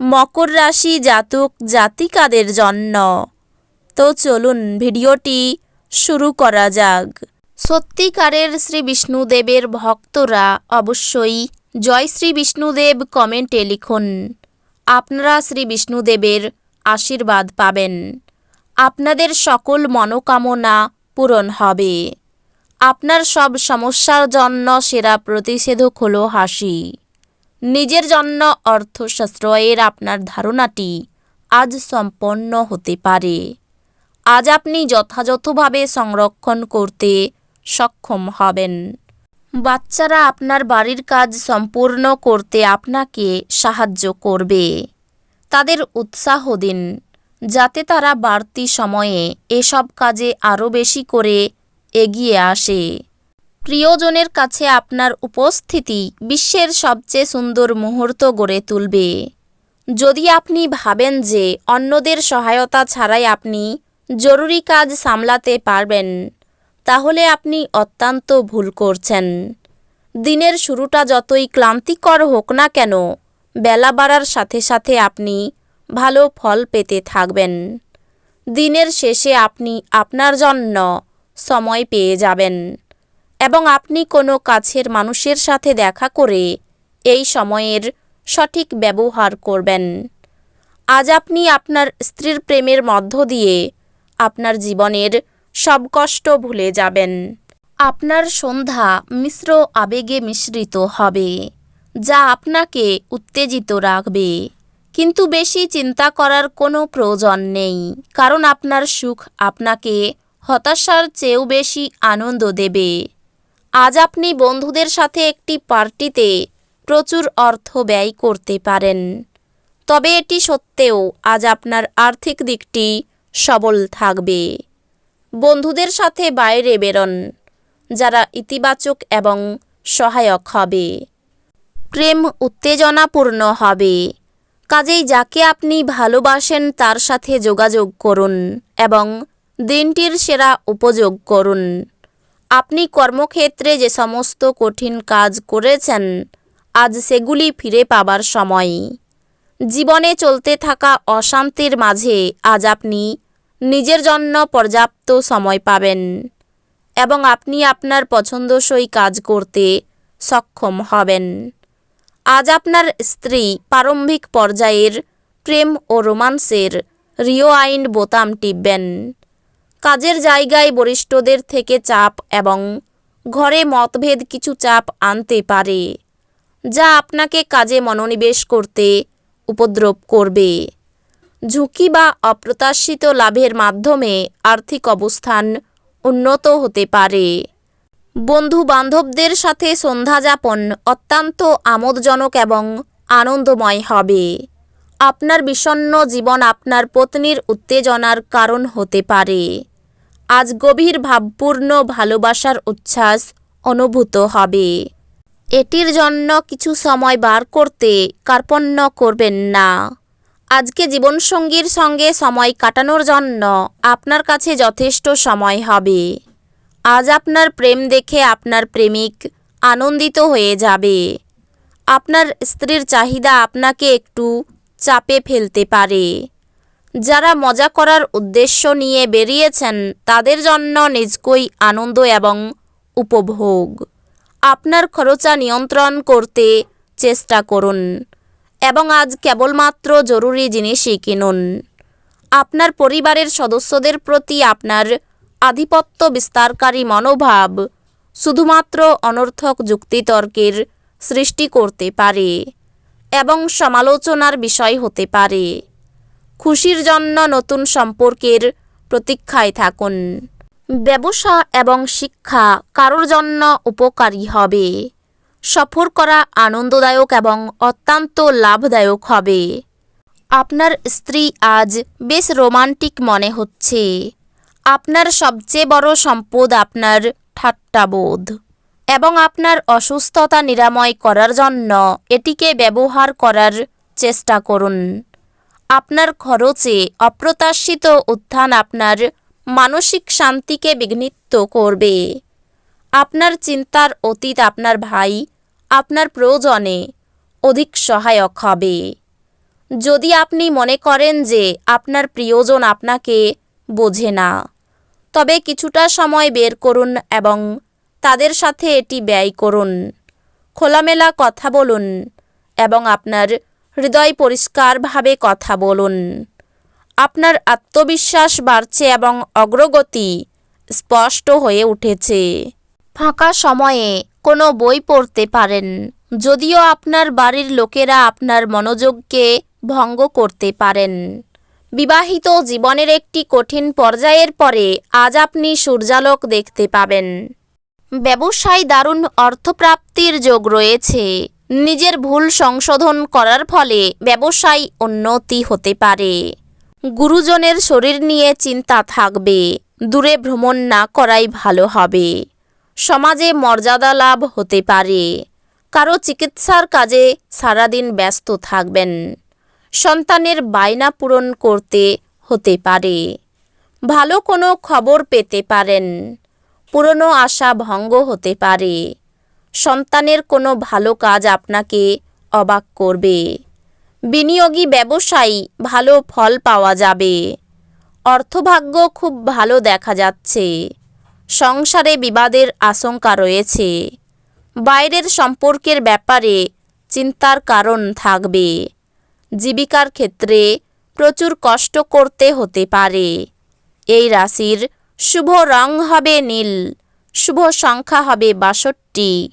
মকর রাশি জাতক জাতিকাদের জন্য। তো চলুন ভিডিওটি শুরু করা যাক। সত্যিকারের শ্রী বিষ্ণুদেবের ভক্তরা অবশ্যই জয় শ্রী বিষ্ণুদেব কমেন্টে লিখুন, আপনারা শ্রী বিষ্ণুদেবের আশীর্বাদ পাবেন। আপনাদের সকল মনোকামনা পূরণ হবে। আপনার সব সমস্যার জন্য সেরা প্রতিষেধক হল হাসি। নিজের জন্য অর্থ সাশ্রয়ের আপনার ধারণাটি আজ সম্পন্ন হতে পারে। আজ আপনি যথাযথভাবে সংরক্ষণ করতে সক্ষম হবেন। বাচ্চারা আপনার বাড়ির কাজ সম্পূর্ণ করতে আপনাকে সাহায্য করবে। তাদের উৎসাহ দিন, যাতে তারা বাড়তি সময়ে এসব কাজে আরও বেশি করে এগিয়ে আসে। প্রিয়জনের কাছে আপনার উপস্থিতি বিশ্বের সবচেয়ে সুন্দর মুহূর্ত গড়ে তুলবে। যদি আপনি ভাবেন যে অন্যদের সহায়তা ছাড়াই আপনি জরুরি কাজ সামলাতে পারবেন, তাহলে আপনি অত্যন্ত ভুল করছেন। দিনের শুরুটা যতই ক্লান্তিকর হোক না কেন, বেলা বাড়ার সাথে সাথে আপনি ভালো ফল পেতে থাকবেন। দিনের শেষে আপনি আপনার জন্য সময় পেয়ে যাবেন। এবং আপনি কোনো কাছের মানুষের সাথে দেখা করে এই সময়ের সঠিক ব্যবহার করবেন। আজ আপনি আপনার স্ত্রীর প্রেমের মধ্য দিয়ে আপনার জীবনের সব কষ্ট ভুলে যাবেন। আপনার সন্ধ্যা মিশ্র আবেগে মিশ্রিত হবে, যা আপনাকে উত্তেজিত রাখবে। কিন্তু বেশি চিন্তা করার কোনো প্রয়োজন নেই, কারণ আপনার সুখ আপনাকে হতাশার চেয়েও বেশি আনন্দ দেবে। আজ আপনি বন্ধুদের সাথে একটি পার্টিতে প্রচুর অর্থ ব্যয় করতে পারেন। তবে এটি সত্ত্বেও আজ আপনার আর্থিক দিকটি সবল থাকবে। বন্ধুদের সাথে বাইরে বেরোন, যারা ইতিবাচক এবং সহায়ক হবে। প্রেম উত্তেজনাপূর্ণ হবে। কাজেই যাকে আপনি ভালোবাসেন তার সাথে যোগাযোগ করুন এবং দিনটির সেরা উপযোগ করুন। আপনি কর্মক্ষেত্রে যে সমস্ত কঠিন কাজ করেছেন, আজ সেগুলি ফিরে পাবার সময়। জীবনে চলতে থাকা অশান্তির মাঝে আজ আপনি নিজের জন্য পর্যাপ্ত সময় পাবেন এবং আপনি আপনার পছন্দসই কাজ করতে সক্ষম হবেন। আজ আপনার স্ত্রী প্রারম্ভিক পর্যায়ের প্রেম ও রোমান্সের রিও আইন বোতাম টিপবেন। কাজের জায়গায় বরিষ্ঠদের থেকে চাপ এবং ঘরে মতভেদ কিছু চাপ আনতে পারে, যা আপনাকে কাজে মনোনিবেশ করতে উপদ্রব করবে। ঝুঁকি বা অপ্রত্যাশিত লাভের মাধ্যমে আর্থিক অবস্থান উন্নত হতে পারে। বন্ধু বান্ধবদের সাথে সন্ধ্যা যাপন অত্যন্ত আমোদজনক এবং আনন্দময় হবে। আপনার বিষণ্ন জীবন আপনার পত্নীর উত্তেজনার কারণ হতে পারে। আজ গভীর ভাবপূর্ণ ভালোবাসার উচ্ছ্বাস অনুভূত হবে। এটির জন্য কিছু সময় বার করতে কার্পণ্য করবেন না। আজকে জীবনসঙ্গীর সঙ্গে সময় কাটানোর জন্য আপনার কাছে যথেষ্ট সময় হবে। আজ আপনার প্রেম দেখে আপনার প্রেমিক আনন্দিত হয়ে যাবে। আপনার স্ত্রীর চাহিদা আপনাকে একটু চাপে ফেলতে পারে। যারা মজা করার উদ্দেশ্য নিয়ে বেরিয়েছেন, তাদের জন্য নিজকই আনন্দ এবং উপভোগ। আপনার খরচা নিয়ন্ত্রণ করতে চেষ্টা করুন এবং আজ কেবলমাত্র জরুরি জিনিসই কিনুন। আপনার পরিবারের সদস্যদের প্রতি আপনার আধিপত্য বিস্তারকারী মনোভাব শুধুমাত্র অনর্থক যুক্তিতর্কের সৃষ্টি করতে পারে এবং সমালোচনার বিষয় হতে পারে। খুশির জন্য নতুন সম্পর্কের প্রতীক্ষায় থাকুন। ব্যবসা এবং শিক্ষা কারোর জন্য উপকারী হবে। সফর করা আনন্দদায়ক এবং অত্যন্ত লাভদায়ক হবে। আপনার স্ত্রী আজ বেশ রোমান্টিক মনে হচ্ছে। আপনার সবচেয়ে বড় সম্পদ আপনার ঠাট্টাবোধ এবং আপনার অসুস্থতা নিরাময় করার জন্য এটিকে ব্যবহার করার চেষ্টা করুন। আপনার খরচে অপ্রত্যাশিত উত্থান আপনার মানসিক শান্তিকে বিঘ্নিত করবে। আপনার চিন্তার অতীত আপনার ভাই আপনার প্রয়োজনে অধিক সহায়ক হবে। যদি আপনি মনে করেন যে আপনার প্রিয়জন আপনাকে বোঝে না, তবে কিছুটা সময় বের করুন এবং তাদের সাথে এটি ব্যয় করুন। খোলামেলা কথা বলুন এবং আপনার হৃদয় পরিষ্কারভাবে কথা বলুন। আপনার আত্মবিশ্বাস বাড়ছে এবং অগ্রগতি স্পষ্ট হয়ে উঠেছে। ফাঁকা সময়ে কোনো বই পড়তে পারেন, যদিও আপনার বাড়ির লোকেরা আপনার মনোযোগকে ভঙ্গ করতে পারেন। বিবাহিত জীবনের একটি কঠিন পর্যায়ের পরে আজ আপনি সূর্যালোক দেখতে পাবেন। ব্যবসায় দারুণ অর্থপ্রাপ্তির যোগ রয়েছে। নিজের ভুল সংশোধন করার ফলে ব্যবসায় উন্নতি হতে পারে। গুরুজনের শরীর নিয়ে চিন্তা থাকবে, দূরে ভ্রমণ না করাই ভালো হবে। সমাজে মর্যাদা লাভ হতে পারে। কারও চিকিৎসার কাজে সারাদিন ব্যস্ত থাকবেন। সন্তানের বায়না পূরণ করতে হতে পারে। ভালো কোনো খবর পেতে পারেন। পুরনো আশা ভঙ্গ হতে পারে। সন্তানের কোনো ভালো কাজ আপনাকে অবাক করবে। বিনিয়োগী ব্যবসায়ী ভালো ফল পাওয়া যাবে। অর্থভাগ্য খুব ভালো দেখা যাচ্ছে। সংসারে বিবাদের আশঙ্কা রয়েছে। বাইরের সম্পর্কের ব্যাপারে চিন্তার কারণ থাকবে। জীবিকার ক্ষেত্রে প্রচুর কষ্ট করতে হতে পারে। এই রাশির শুভ রং হবে নীল, শুভ সংখ্যা হবে বাষট্টি।